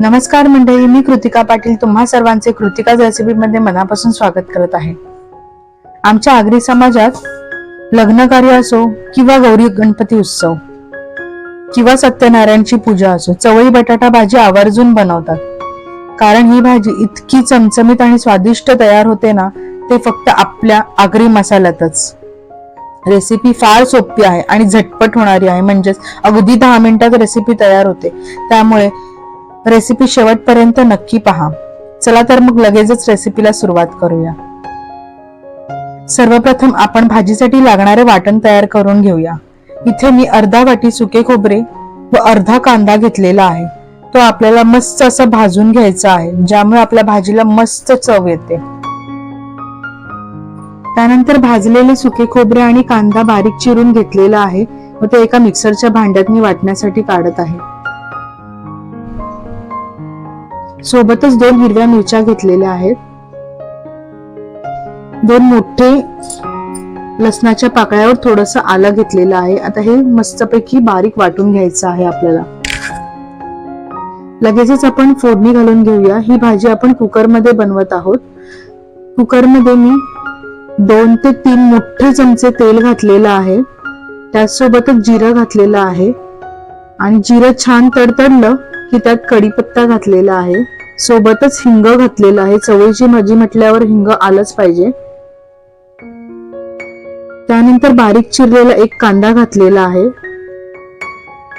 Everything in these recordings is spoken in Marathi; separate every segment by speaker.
Speaker 1: नमस्कार मंडळी मी कृतिका पाटील तुम्हा सर्वांचे कृतिकाज रेसिपीमध्ये मनापासून स्वागत करत आहे. आमच्या आगरी समाजात लग्न कार्य असो किंवा गौरी गणपती उत्सव किंवा सत्यनारायणची पूजा असो चवळी बटाटा भाजी आवर्जून बनवतात. कारण ही भाजी इतकी चमचमीत आणि स्वादिष्ट तयार होते ना ते फक्त आपल्या आगरी मसाल्यातच. रेसिपी फार सोपी आहे आणि झटपट होणारी आहे म्हणजेच अगदी दहा मिनिटात रेसिपी तयार होते. त्यामुळे रेसिपी शेवटपर्यंत नक्की पहा. चला तर मग लगेचच रेसिपीला सुरुवात करूया. सर्वप्रथम आपण भाजीसाठी लागणारे वाटण तयार करून घेऊया. इथे मी अर्धा वाटी सुके खोबरे व अर्धा कांदा घेतलेला आहे. तो आपल्याला मस्त असं भाजून घ्यायचा आहे ज्यामुळे आपल्या भाजीला मस्त चव येते. त्यानंतर भाजलेले सुके खोबरे आणि कांदा बारीक चिरून घेतलेला आहे व ते एका मिक्सरच्या भांड्यात मी वाटण्यासाठी काढत आहे. सोबतच दोन हिरव्या मिरच्या घेतलेल्या आहेत. दोन मोठे लसणाच्या पाकळ्यावर थोडस आलं घेतलेलं आहे. आता हे मस्तपैकी बारीक वाटून घ्यायचं आहे आपल्याला. लगेचच आपण फोडणी घालून घेऊया. ही भाजी आपण कुकरमध्ये बनवत आहोत. कुकरमध्ये मी दोन ते तीन मोठे चमचे तेल घातलेलं आहे. त्याचसोबतच जिरं घातलेलं आहे. आणि जिरं छान तडतडलं की त्यात कढीपत्ता घातलेला आहे. सोबतच हिंग घातलेलं आहे. चवळीची भाजी म्हटल्यावर हिंग आलंच पाहिजे. त्यानंतर बारीक चिरलेला एक कांदा घातलेला आहे.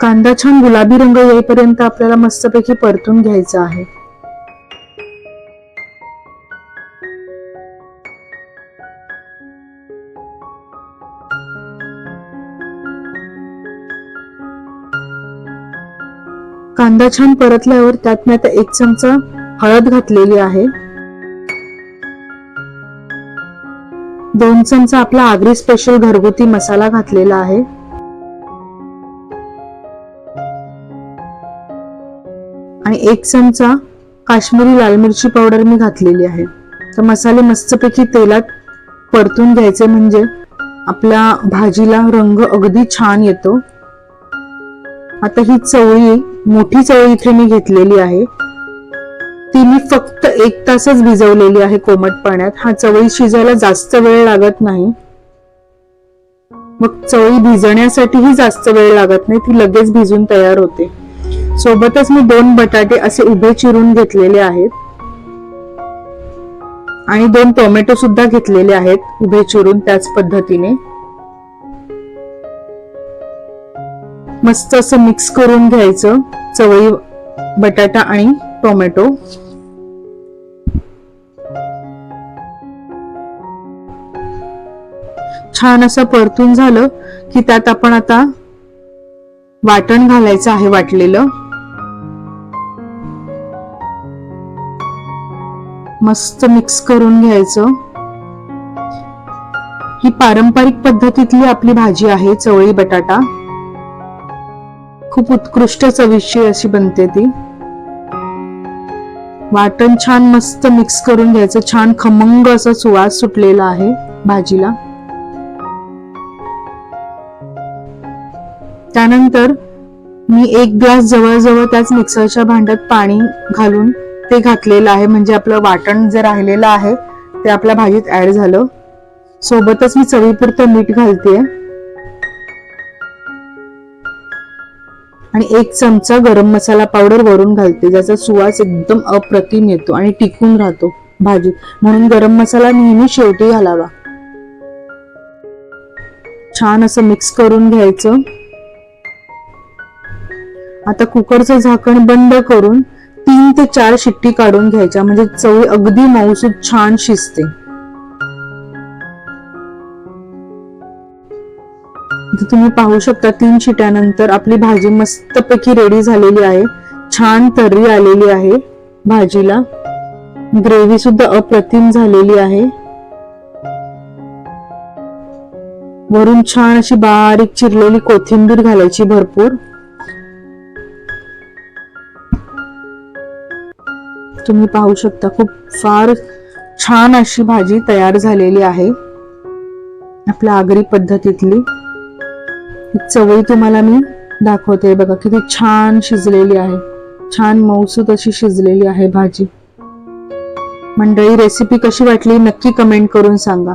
Speaker 1: कांदा छान गुलाबी रंग येईपर्यंत आपल्याला मस्तपैकी परतून घ्यायचा आहे. कांदा छान परतल्यावर त्यात मी आता एक चमचा हळद घातलेली आहे. दोन चमचा आपला आगरी स्पेशल घरगुती मसाला घातलेला आहे. आणि एक चमचा काश्मीरी लाल मिरची पावडर मी घातलेली आहे. तर मसाले मस्तपैकी तेलात परतून घ्यायचे म्हणजे आपल्या भाजीला रंग अगदी छान येतो. आता ही चवळी मोठी चवळी इथे मी घेतलेली आहे. ती मी फक्त एक तासच भिजवलेली आहे कोमट पाण्यात. हा चवळी शिजायला जास्त वेळ लागत नाही. मग चवळी भिजण्यासाठीही जास्त वेळ लागत नाही ती लगेच भिजून तयार होते. सोबतच मी दोन बटाटे असे उभे चिरून घेतलेले आहेत. आणि दोन टोमॅटो सुद्धा घेतलेले आहेत उभे चिरून त्याच पद्धतीने. मस्त असं मिक्स करून घ्यायचं. चवळी बटाटा आणि टोमॅटो. छान असं परतून झालं की त्यात आपण आता वाटण घालायचं आहे वाटलेलं. मस्त मिक्स करून घ्यायचं. ही पारंपरिक पद्धतीतली आपली भाजी आहे चवळी बटाटा. खूप उत्कृष्ट चविष्टी अशी बनते ती. वाटण छान मस्त मिक्स करून घ्यायचं. छान खमंग असा सुवास सुटलेला आहे भाजीला. त्यानंतर मी एक ग्लास जवळजवळ त्याच मिक्सरच्या भांड्यात पाणी घालून ते घातलेलं आहे. म्हणजे आपलं वाटण जे राहिलेलं आहे ते आपल्या भाजीत ऍड झालं. सोबतच मी चवीपुरतं मीठ घालतेय. आणि एक चमचा गरम मसाला पावडर वरून घालते ज्याचा सुवास एकदम अप्रतिम येतो आणि टिकून राहतो भाजीत म्हणून गरम मसाला नेहमी शेवटी घालावा. छान असं मिक्स करून घ्यायचं. आता कुकरचं झाकण बंद करून तीन ते चार शिट्टी काढून घ्यायच्या म्हणजे चवळी अगदी मऊसूद छान शिजते. इथे तुम्ही पाहू शकता तीन शिट्यानंतर आपली भाजी मस्तपैकी रेडी झालेली आहे. छान तर्री आलेली आहे भाजीला. ग्रेव्ही सुद्धा अप्रतिम झालेली आहे. वरून छान अशी बारीक चिरलेली कोथिंबीर घालायची भरपूर. तुम्ही पाहू शकता खूप फार छान अशी भाजी तयार झालेली आहे. आपल्या आगरी पद्धतीतली. चवळी तुम्हाला मी दाखवते. बघा किती छान शिजलेली आहे. छान मऊसूत अशी शिजलेली आहे भाजी. मंडळी रेसिपी कशी वाटली? नक्की कमेंट करून सांगा.